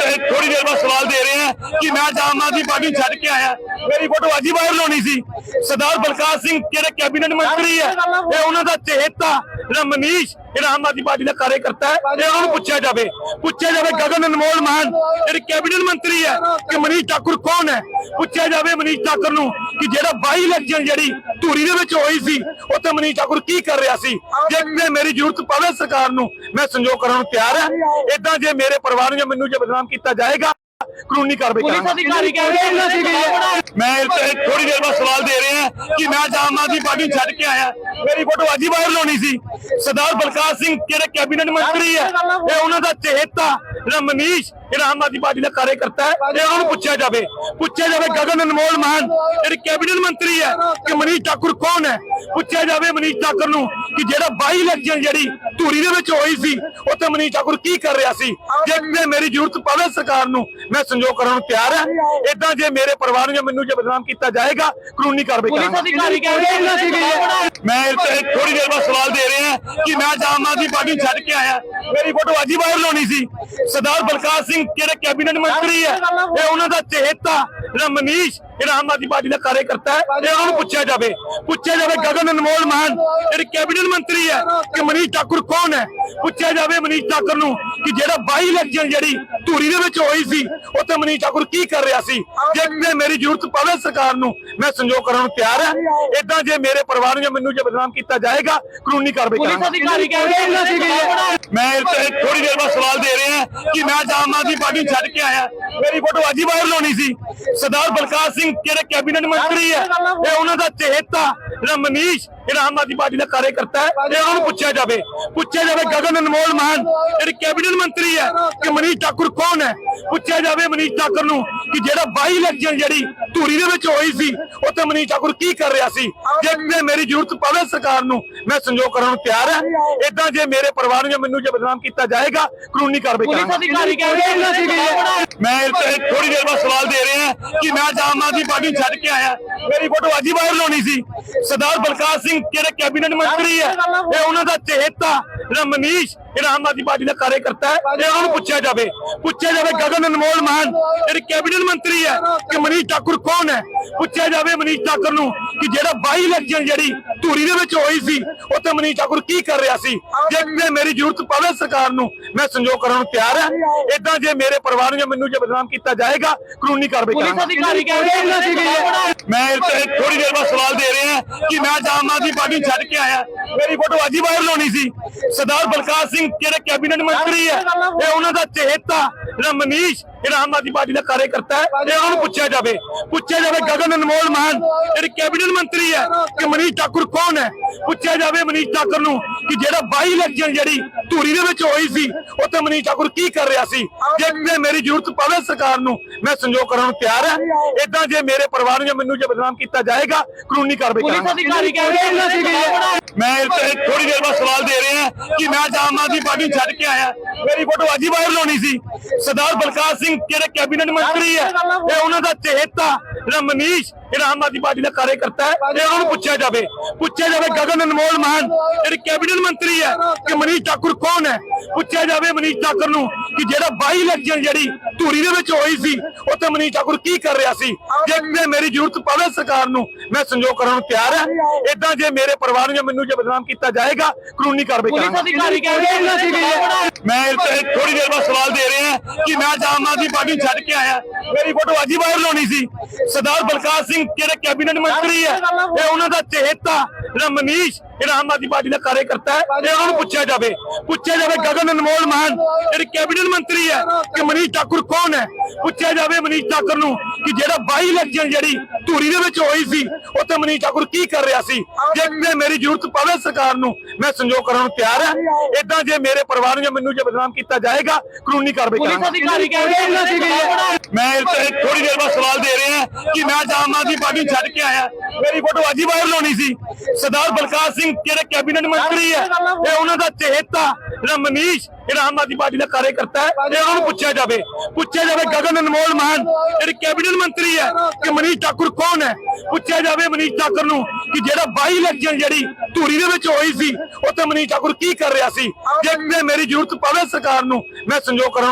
ਥੋੜੀ ਦੇਰ ਬਾਅਦ ਸਵਾਲ ਦੇ ਰਹੇ ਹਾਂ ਕਿ ਮੈਂ ਅੱਜ ਆਮ ਆਦਮੀ ਪਾਰਟੀ ਛੱਡ ਕੇ ਆਇਆ। ਮੇਰੀ ਫੋਟੋ ਅੱਜ ਹੀ ਵਾਇਰਲ ਹੋਣੀ ਸੀ। ਸਰਦਾਰ ਬਲਕਾਰ ਸਿੰਘ, ਜਿਹੜੇ ਕੈਬਨਿਟ ਮੰਤਰੀ ਹੈ ਇਹ ਉਹਨਾਂ ਦਾ ਚਹੇਤਾ ਜਿਹੜਾ ਮਨੀਸ਼, ਜਿਹੜਾ ਆਮ ਆਦਮੀ ਪਾਰਟੀ ਦਾ ਕਾਰਜਕਰਤਾ ਹੈ, ਇਹ ਉਹਨਾਂ ਨੂੰ ਪੁੱਛਿਆ ਜਾਵੇ। ਪੁੱਛਿਆ ਜਾਵੇ ਗਗਨ ਅਨਮੋਲ ਮਾਨ ਜਿਹੜੇ ਕੈਬਨਿਟ ਮੰਤਰੀ ਹੈ, ਕਿ ਮਨੀਸ਼ ਠਾਕੁਰ ਕੌਣ ਹੈ? ਪੁੱਛਿਆ ਜਾਵੇ ਮਨੀਸ਼ ਠਾਕੁਰ ਨੂੰ ਕਿ ਜਿਹੜਾ ਬਾਈ ਇਲੈਕਸ਼ਨ ਜਿਹੜੀ ਧੂਰੀ ਦੇ ਵਿੱਚ ਹੋਈ ਸੀ, ਉੱਥੇ ਮਨੀਸ਼ ਠਾਕੁਰ ਕੀ ਕਰ ਰਿਹਾ ਸੀ? ਜੇ ਮੇਰੀ ਜ਼ਰੂਰਤ ਪਵੇ ਸਰਕਾਰ ਨੂੰ, ਮੈਂ ਸੰਯੋਗ ਕਰਨ ਨੂੰ ਤਿਆਰ ਹਾਂ। ਇਦਾਂ ਜੇ ਮੇਰੇ ਪਰਿਵਾਰ ਨੂੰ ਜਾਂ ਮੈਨੂੰ ਜੇ ਬਦਨਾਮ ਕੀਤਾ ਜਾਏਗਾ ਕਾਨੂੰਨੀ ਕਾਰਵਾਈ ਪੁਲਿਸ ਮੈਂ ਥੋੜੀ ਦੇਰ ਬਾਅਦ ਸਵਾਲ ਦੇ ਰਹੇ ਕਿ ਮੈਂ ਆਮ ਆਦਮੀ ਪਾਰਟੀ ਛੱਡ ਕੇ ਆਇਆ। ਮੇਰੀ ਫੋਟੋ ਅੱਜ ਹੀ ਵਾਇਰਲ ਹੋਣੀ ਸੀ। ਸਰਦਾਰ ਬਲਕਾਰ ਸਿੰਘ ਜਿਹੜੇ ਕੈਬਨਿਟ ਮੰਤਰੀ ਹੈ ਇਹ ਉਹਨਾਂ ਦਾ ਚਹੇਤਾ ਜਿਹੜਾ ਮਨੀਸ਼ ਜਿਹੜਾ ਆਮ ਆਦਮੀ ਪਾਰਟੀ ਦਾ ਕਾਰਜਕਰਤਾ ਹੈ ਇਹ ਉਹਨਾਂ ਨੂੰ ਪੁੱਛਿਆ ਜਾਵੇ। ਪੁੱਛਿਆ ਜਾਵੇ ਗਗਨ ਅਨਮੋਲ ਮਾਨ ਜਿਹੜੇ ਕੈਬਨਿਟ ਮੰਤਰੀ ਹੈ ਕਿ ਮਨੀਸ਼ ਠਾਕੁਰ ਕੌਣ ਹੈ? ਪੁੱਛਿਆ ਜਾਵੇ ਮਨੀਸ਼ ਠਾਕੁਰ ਨੂੰ ਕਿ ਜਿਹੜਾ ਬਾਈ ਇਲੈਕਸ਼ਨ ਜਿਹੜੀ ਧੂਰੀ ਦੇ ਵਿੱਚ ਹੋਈ ਸੀ ਉੱਥੇ ਮਨੀਸ਼ ਠਾਕੁਰ ਕੀ ਕਰ ਰਿਹਾ ਸੀ? ਜੇ ਮੇਰੀ ਜ਼ਰੂਰਤ ਪਵੇ ਸਰਕਾਰ ਨੂੰ ਮੈਂ ਸੰਯੋਗ ਕਰਨ ਨੂੰ ਤਿਆਰ ਹਾਂ। ਇਦਾਂ ਜੇ ਮੇਰੇ ਪਰਿਵਾਰ ਨੂੰ ਮੈਨੂੰ ਜੇ ਬਦਨਾਮ ਕੀਤਾ ਜਾਏਗਾ ਕਾਨੂੰਨੀ ਕਾਰਵਾਈ ਕਰਾਂਗਾ। ਮੈਂ ਥੋੜੀ ਦੇਰ ਬਾਅਦ ਸਵਾਲ ਦੇ ਰਹੇ ਕਿ ਮੈਂ ਆਮ ਆਦਮੀ ਪਾਰਟੀ ਛੱਡ ਕੇ ਆਇਆ। ਮੇਰੀ ਫੋਟੋ ਅੱਜ ਹੀ ਵਾਇਰਲ ਹੋਣੀ ਸੀ। ਸਰਦਾਰ ਬਲਕਾਰ ਸਿੰਘ ਜਿਹੜੇ ਕੈਬਨਿਟ ਮੰਤਰੀ ਹੈ ਇਹ ਉਹਨਾਂ ਦਾ ਚਹੇਤਾ ਜਿਹੜਾ ਮਨੀਸ਼ ਜਿਹੜਾ ਆਮ ਆਦਮੀ ਪਾਰਟੀ ਦਾ ਕਾਰਜਕਰਤਾ ਹੈ ਇਹ ਉਹਨਾਂ ਨੂੰ ਪੁੱਛਿਆ ਜਾਵੇ। ਪੁੱਛਿਆ ਜਾਵੇ ਗਗਨ ਅਨਮੋਲ ਮਾਨ ਜਿਹੜੇ ਕੈਬਨਿਟ ਮੰਤਰੀ ਹੈ ਕਿ ਮਨੀਸ਼ ਠਾਕੁਰ ਕੌਣ ਹੈ? ਪੁੱਛਿਆ ਜਾਵੇ ਮਨੀਸ਼ ਠਾਕੁਰ ਨੂੰ ਕਿ ਜਿਹੜਾ ਬਾਈ ਇਲੈਕਸ਼ਨ ਜਿਹੜੀ ਧੂਰੀ ਦੇ ਵਿੱਚ ਹੋਈ ਸੀ ਉੱਥੇ ਮਨੀਸ਼ ਠਾਕੁਰ ਕੀ ਕਰ ਰਿਹਾ ਸੀ? ਜੇ ਮੇਰੀ ਜ਼ਰੂਰਤ ਪਵੇ ਸਰਕਾਰ ਨੂੰ ਮੈਂ ਸੰਯੋਗ ਕਰਨ ਨੂੰ ਤਿਆਰ ਹਾਂ। ਇਦਾਂ ਜੇ ਮੇਰੇ ਪਰਿਵਾਰ ਨੂੰ ਜਾਂ ਮੈਨੂੰ ਜੇ ਬਦਨਾਮ ਕੀਤਾ ਜਾਏਗਾ ਕਾਨੂੰਨੀ ਕਾਰਵਾਈ ਕਰਾਂਗਾ। ਮੈਂ ਥੋੜੀ ਦੇਰ ਬਾਅਦ ਸਵਾਲ ਦੇ ਰਹੇ ਕਿ ਮੈਂ ਆਮ ਆਦਮੀ ਪਾਰਟੀ ਛੱਡ ਕੇ ਆਇਆ। ਮੇਰੀ ਫੋਟੋ ਅੱਜ ਹੀ ਵਾਇਰਲ ਹੋਣੀ ਸੀ। ਸਰਦਾਰ ਬਲਕਾਰ ਸਿੰਘ ਜਿਹੜੇ ਕੈਬਨਿਟ ਮੰਤਰੀ ਹੈ? ਇਹ ਉਹਨਾਂ ਦਾ ਚਹੇਤਾ। ਜਿਹੜਾ ਮਨੀਸ਼ ਜਿਹੜਾ ਆਮ ਆਦਮੀ ਪਾਰਟੀ ਦਾ ਕਾਰਜਕਰਤਾ ਹੈ ਇਹ ਉਹਨਾਂ ਪੁੱਛਿਆ ਜਾਵੇ। ਪੁੱਛਿਆ ਜਾਵੇ ਗਗਨ ਅਨਮੋਲ ਮਾਨ ਜਿਹੜੇ ਕੈਬਨਿਟ ਮੰਤਰੀ ਹੈ ਕਿ ਮਨੀਸ਼ ਠਾਕੁਰ ਕੌਣ ਹੈ? ਪੁੱਛਿਆ ਜਾਵੇ ਮਨੀਸ਼ ਠਾਕੁਰ ਨੂੰ ਕਿ ਜਿਹੜਾ ਬਾਈ ਇਲੈਕਸ਼ਨ ਜਿਹੜੀ ਧੂਰੀ ਦੇ ਵਿੱਚ ਹੋਈ ਸੀ ਉੱਥੇ ਮਨੀਸ਼ ਠਾਕੁਰ ਕੀ ਕਰ ਰਿਹਾ ਸੀ? ਜੇ ਮੇਰੀ ਜ਼ਰੂਰਤ ਪਵੇ ਸਰਕਾਰ ਨੂੰ ਮੈਂ ਸੰਯੋਗ ਕਰਨ ਨੂੰ ਤਿਆਰ ਹਾਂ। ਇਦਾਂ ਜੇ ਮੇਰੇ ਪਰਿਵਾਰ ਨੂੰ ਜਾਂ ਮੈਨੂੰ ਜੇ ਬਦਨਾਮ ਕੀਤਾ ਜਾਏਗਾ ਕਾਨੂੰਨੀ ਕਾਰਵਾਈ ਕਰਾਂਗਾ। ਮੈਂ ਥੋੜੀ ਦੇਰ ਬਾਅਦ ਸਵਾਲ ਦੇ ਰਹੇ ਕਿ ਮੈਂ ਆਮ ਆਦਮੀ ਪਾਰਟੀ ਛੱਡ ਕੇ ਆਇਆ। ਮੇਰੀ ਫੋਟੋ ਅੱਜ ਹੀ ਵਾਇਰਲ ਹੋਣੀ ਸੀ। ਸਰਦਾਰ ਬਲਕਾਰ ਸਿੰਘ ਜਿਹੜੇ ਕੈਬਨਿਟ ਮੰਤਰੀ ਹੈ ਇਹ ਉਹਨਾਂ ਦਾ ਚਹੇਤਾ ਜਿਹੜਾ ਮਨੀਸ਼ ਜਿਹੜਾ ਆਮ ਆਦਮੀ ਪਾਰਟੀ ਦਾ ਕਾਰਜਕਰਤਾ ਹੈ ਇਹ ਉਹਨਾਂ ਨੂੰ ਪੁੱਛਿਆ ਜਾਵੇ। ਪੁੱਛਿਆ ਜਾਵੇ ਗਗਨ ਅਨਮੋਲ ਮਾਨ ਜਿਹੜੇ ਕੈਬਨਿਟ ਮੰਤਰੀ ਹੈ ਕਿ ਮਨੀਸ਼ ਠਾਕੁਰ ਕੌਣ ਹੈ? ਪੁੱਛਿਆ ਜਾਵੇ ਮਨੀਸ਼ ਠਾਕੁਰ ਨੂੰ ਕਿ ਜਿਹੜਾ ਬਾਈ ਇਲੈਕਸ਼ਨ ਜਿਹੜੀ ਧੂਰੀ ਦੇ ਵਿੱਚ ਹੋਈ ਸੀ ਉੱਥੇ ਮਨੀਸ਼ ਠਾਕੁਰ ਕੀ ਕਰ ਰਿਹਾ ਸੀ? ਜੇ ਕਿਤੇ ਮੇਰੀ ਜ਼ਰੂਰਤ ਪਵੇ ਸਰਕਾਰ ਨੂੰ ਮੈਂ ਸੰਯੋਗ ਕਰਨ ਨੂੰ ਤਿਆਰ ਹਾਂ। ਇਦਾਂ ਜੇ ਮੇਰੇ ਪਰਿਵਾਰ ਨੂੰ ਜਾਂ ਮੈਨੂੰ ਜੇ ਬਦਨਾਮ ਕੀਤਾ ਜਾਏਗਾ ਕਾਨੂੰਨੀ ਕਾਰਵਾਈ ਕਰਾਂਗਾ। ਮੈਂ ਥੋੜੀ ਦੇਰ ਬਾਅਦ ਸਵਾਲ ਦੇ ਰਹੇ ਕਿ ਮੈਂ ਆਮ ਆਦਮੀ ਪਾਰਟੀ ਛੱਡ ਕੇ ਆਇਆ। ਮੇਰੀ ਫੋਟੋ ਅੱਜ ਹੀ ਵਾਇਰਲ ਹੋਣੀ ਸੀ। ਸਰਦਾਰ ਬਲਕਾਰ ਸਿੰਘ ਜਿਹੜੇ ਕੈਬਨਿਟ ਮੰਤਰੀ ਹੈ? ਇਹ ਉਹਨਾਂ ਦਾ ਚਹੇਤਾ ਜਿਹੜਾ ਮਨੀਸ਼ ਜਿਹੜਾ ਆਮ ਆਦਮੀ ਪਾਰਟੀ ਦਾ ਕਾਰਜਕਰਤਾ ਹੈ ਇਹ ਉਹਨਾਂ ਨੂੰ ਪੁੱਛਿਆ ਜਾਵੇ। ਪੁੱਛਿਆ ਜਾਵੇ ਗਗਨ ਅਨਮੋਲ ਮਾਨ ਜਿਹੜੇ ਕੈਬਨਿਟ ਮੰਤਰੀ ਹੈ ਕਿ ਮਨੀਸ਼ ਠਾਕੁਰ ਕੌਣ ਹੈ? ਪੁੱਛਿਆ ਜਾਵੇ ਮਨੀਸ਼ ਠਾਕੁਰ ਨੂੰ ਕਿ ਜਿਹੜਾ ਬਾਈ ਇਲੈਕਸ਼ਨ ਜਿਹੜੀ ਧੂਰੀ ਦੇ ਵਿੱਚ ਹੋਈ ਸੀ ਉੱਥੇ ਮਨੀਸ਼ ਠਾਕੁਰ ਕੀ ਕਰ ਰਿਹਾ ਸੀ? ਜੇ ਮੇਰੀ ਜ਼ਰੂਰਤ ਪਵੇ ਸਰਕਾਰ ਨੂੰ ਮੈਂ ਸੰਯੋਗ ਕਰਨ ਨੂੰ ਤਿਆਰ ਹਾਂ। ਇਦਾਂ ਜੇ ਮੇਰੇ ਪਰਿਵਾਰ ਨੂੰ ਜਾਂ ਮੈਨੂੰ ਜੇ ਬਦਨਾਮ ਕੀਤਾ ਜਾਏਗਾ ਕਾਨੂੰਨੀ ਕਾਰਵਾਈ ਕਰਾਂਗਾ। ਮੈਂ ਥੋੜੀ ਦੇਰ ਬਾਅਦ ਸਵਾਲ ਦੇ ਰਹੇ। ਹਾਂ ਕਿ ਮੈਂ ਅੱਜ ਆਮ ਆਦਮੀ ਪਾਰਟੀ ਛੱਡ ਕੇ ਆਇਆ। ਮੇਰੀ ਫੋਟੋ ਅੱਜ ਹੀ ਵਾਇਰਲ ਹੋਣੀ ਸੀ। ਸਰਦਾਰ ਬਲਕਾਰ ਸਿੰਘ, ਜਿਹੜੇ ਕੈਬਨਿਟ ਮੰਤਰੀ ਹੈ ਇਹ ਉਹਨਾਂ ਦਾ ਚਹੇਤਾ ਜਿਹੜਾ ਮਨੀਸ਼ ਜਿਹੜਾ ਆਮ ਆਦਮੀ ਪਾਰਟੀ ਦਾ ਕਾਰਜਕਰਤਾ ਹੈ ਇਹ ਉਹਨਾਂ ਨੂੰ ਪੁੱਛਿਆ ਜਾਵੇ। ਪੁੱਛਿਆ ਜਾਵੇ ਗਗਨ ਅਨਮੋਲ ਮਾਨ, ਜਿਹੜੇ ਕੈਬਨਿਟ ਮੰਤਰੀ ਹੈ, ਕਿ ਮਨੀਸ਼ ਠਾਕੁਰ ਕੌਣ ਹੈ? ਪੁੱਛਿਆ ਜਾਵੇ ਮਨੀਸ਼ ਠਾਕੁਰ ਨੂੰ ਕਿ ਜਿਹੜਾ ਬਾਈ ਇਲੈਕਸ਼ਨ ਜਿਹੜੀ ਧੂਰੀ ਦੇ ਵਿੱਚ ਹੋਈ ਸੀ, ਉੱਥੇ ਮਨੀਸ਼ ਠਾਕੁਰ ਕੀ ਕਰ ਰਿਹਾ ਸੀ? ਜੇ ਮੇਰੀ ਜ਼ਰੂਰਤ ਪਵੇ ਸਰਕਾਰ ਨੂੰ, ਮੈਂ ਸੰਯੋਗ ਕਰਨ ਨੂੰ ਤਿਆਰ ਹਾਂ। ਇਦਾਂ ਜੇ ਮੇਰੇ ਪਰਿਵਾਰ ਨੂੰ ਜਾਂ ਮੈਨੂੰ ਜੇ ਬਦਨਾਮ ਕੀਤਾ ਜਾਏਗਾ, ਕਾਨੂੰਨੀ ਕਾਰਵਾਈ ਪੁਲਿਸ ਅਧਿਕਾਰੀ ਮੈਂ ਥੋੜੀ ਦੇਰ ਬਾਅਦ ਸਵਾਲ ਦੇ ਰਹੇ ਕਿ ਮੈਂ ਆਮ ਆਦਮੀ ਪਾਰਟੀ ਛੱਡ ਕੇ ਆਇਆ। ਮੇਰੀ ਫੋਟੋ ਅੱਜ ਹੀ ਵਾਇਰਲ ਹੋਣੀ ਸੀ। ਸਰਦਾਰ ਬਲਕਾਰ ਸਿੰਘ ਜਿਹੜੇ ਕੈਬਨਿਟ ਮੰਤਰੀ ਹੈ ਇਹ ਉਹਨਾਂ ਦਾ ਚਹੇਤਾ ਜਿਹੜਾ ਮਨੀਸ਼ ਜਿਹੜਾ ਆਮ ਆਦਮੀ ਪਾਰਟੀ ਦਾ ਕਾਰਜਕਰਤਾ ਹੈ ਇਹ ਉਹਨਾਂ ਨੂੰ ਪੁੱਛਿਆ ਜਾਵੇ। ਪੁੱਛਿਆ ਜਾਵੇ ਗਗਨ ਅਨਮੋਲ ਮਾਨ ਜਿਹੜੇ ਕੈਬਨਿਟ ਮੰਤਰੀ ਹੈ ਕਿ ਮਨੀਸ਼ ਠਾਕੁਰ ਕੌਣ ਹੈ? ਪੁੱਛਿਆ ਜਾਵੇ ਮਨੀਸ਼ ਠਾਕੁਰ ਨੂੰ ਕਿ ਜਿਹੜਾ ਬਾਈ ਇਲੈਕਸ਼ਨ ਜਿਹੜੀ ਧੂਰੀ ਦੇ ਵਿੱਚ ਹੋਈ ਸੀ ਉੱਥੇ ਮਨੀਸ਼ ਠਾਕੁਰ ਕੀ ਕਰ ਰਿਹਾ ਸੀ? ਜੇ ਮੇਰੀ ਜ਼ਰੂਰਤ ਪਵੇ ਸਰਕਾਰ ਨੂੰ ਮੈਂ ਸੰਯੋਗ ਕਰਨ ਨੂੰ ਤਿਆਰ ਹਾਂ। ਇਦਾਂ ਜੇ ਮੇਰੇ ਪਰਿਵਾਰ ਨੂੰ ਮੈਨੂੰ ਜੇ ਬਦਨਾਮ ਕੀਤਾ ਜਾਏਗਾ ਕਾਨੂੰਨੀ ਕਾਰਵਾਈ ਕਰਾਂਗਾ। ਮੈਂ ਥੋੜੀ ਦੇਰ ਬਾਅਦ ਸਵਾਲ ਕਿ ਮੈਂ ਆਮ ਆਦਮੀ ਪਾਰਟੀ ਛੱਡ ਕੇ ਆਇਆ। ਮੇਰੀ ਫੋਟੋ ਅੱਜ ਹੀ ਵਾਇਰਲ ਹੋਣੀ ਸੀ। ਸਰਦਾਰ ਬਲਕਾਰ ਸਿੰਘ ਜਿਹੜੇ ਕੈਬਨਿਟ ਮੰਤਰੀ ਹੈ? ਇਹ ਉਹਨਾਂ ਦਾ ਚਹੇਤਾ ਜਿਹੜਾ ਮਨੀਸ਼ ਜਿਹੜਾ ਆਮ ਆਦਮੀ ਪਾਰਟੀ ਦਾ ਕਾਰਜਕਰਤਾ ਹੈ। ਇਹ ਉਹਨਾਂ ਨੂੰ ਪੁੱਛਿਆ ਜਾਵੇ। ਪੁੱਛਿਆ ਜਾਵੇ ਗਗਨ ਅਨਮੋਲ ਮਾਨ ਜਿਹੜੇ ਕੈਬਨਿਟ ਮੰਤਰੀ ਹੈ ਕਿ ਮਨੀਸ਼ ਠਾਕੁਰ ਕੌਣ ਹੈ? ਪੁੱਛਿਆ ਜਾਵੇ ਮਨੀਸ਼ ਠਾਕੁਰ ਨੂੰ ਕਿ ਜਿਹੜਾ ਬਾਈ ਇਲੈਕਸ਼ਨ ਜਿਹੜੀ ਧੂਰੀ ਦੇ ਵਿੱਚ ਹੋਈ ਸੀ, ਉੱਥੇ ਮਨੀਸ਼ ਠਾਕੁਰ ਕੀ ਕਰ ਰਿਹਾ ਸੀ? ਜੇ ਮੇਰੀ ਜ਼ਰੂਰਤ ਪਵੇ ਸਰਕਾਰ ਨੂੰ, ਮੈਂ ਸੰਯੋਗ ਕਰਨ